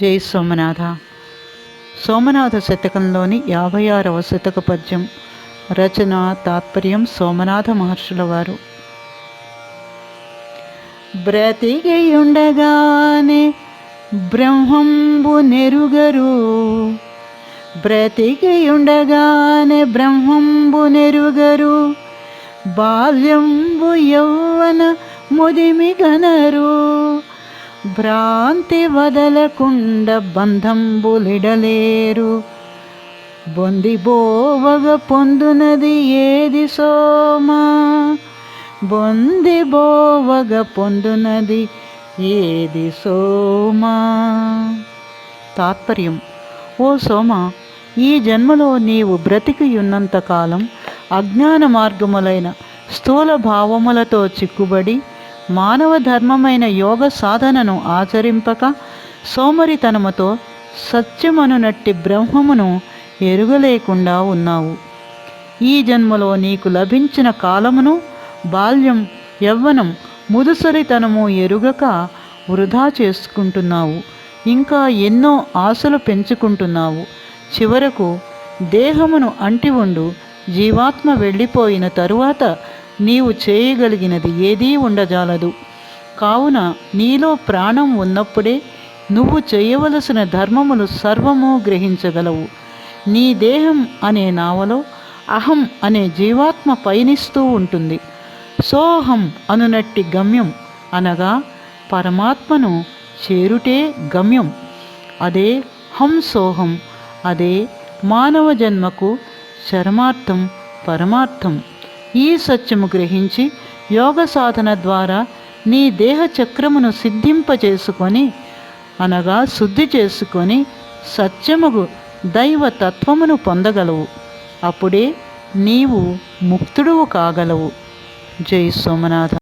జై సోమనాథ. సోమనాథ శతకంలోని యాభై ఆరవ శతక పద్యం రచన తాత్పర్యం సోమనాథ మహర్షుల వారు. బ్రతికియుండగానే బ్రహ్మంబు నెరుగరు. బ్రతికియుండగానే బ్రహ్మంబు నెరుగరు. బాల్యంబు యౌవన ముదిమి గనరు. భ్రాంతి వదలకుండ బంధంబులిడలేరు. బొందిబోవగ పొందునది ఏది సోమా? బొందిబోవగ పొందునది ఏది సోమా? తాత్పర్యం. ఓ సోమ ఈ జన్మలో నీవు బ్రతికియున్నంతకాలం కాలం అజ్ఞాన మార్గములైన స్థూల భావములతో చిక్కుబడి మానవ ధర్మమైన యోగ సాధనను ఆచరింపక సోమరితనముతో సత్యమనునట్టి బ్రహ్మమును ఎరుగలేకుండా ఉన్నావు. ఈ జన్మలో నీకు లభించిన కాలమును బాల్యం యవ్వనం ముదుసరితనము ఎరుగక వృధా చేసుకుంటున్నావు. ఇంకా ఎన్నో ఆశలు పెంచుకుంటున్నావు. చివరకు దేహమును అంటి ఉండు జీవాత్మ వెళ్ళిపోయిన తరువాత నీవు చేయగలిగినది ఏదీ ఉండజాలదు. కావున నీలో ప్రాణం ఉన్నప్పుడే నువ్వు చేయవలసిన ధర్మములు సర్వము గ్రహించగలవు. నీ దేహం అనే నావలో అహం అనే జీవాత్మ పయనిస్తూ ఉంటుంది. సోహం అనునట్టి గమ్యం అనగా పరమాత్మను చేరుటే గమ్యం. అదే హం సోహం అదే మానవ జన్మకు చరమార్థం పరమార్థం. ఈ సత్యము గ్రహించి యోగ సాధన ద్వారా నీ దేహ చక్రమును సిద్ధింపజేసుకొని అనగా శుద్ధి చేసుకొని సత్యముగు దైవ తత్వమును పొందగలవు. అప్పుడే నీవు ముక్తుడువు కాగలవు. జై సోమనాథ.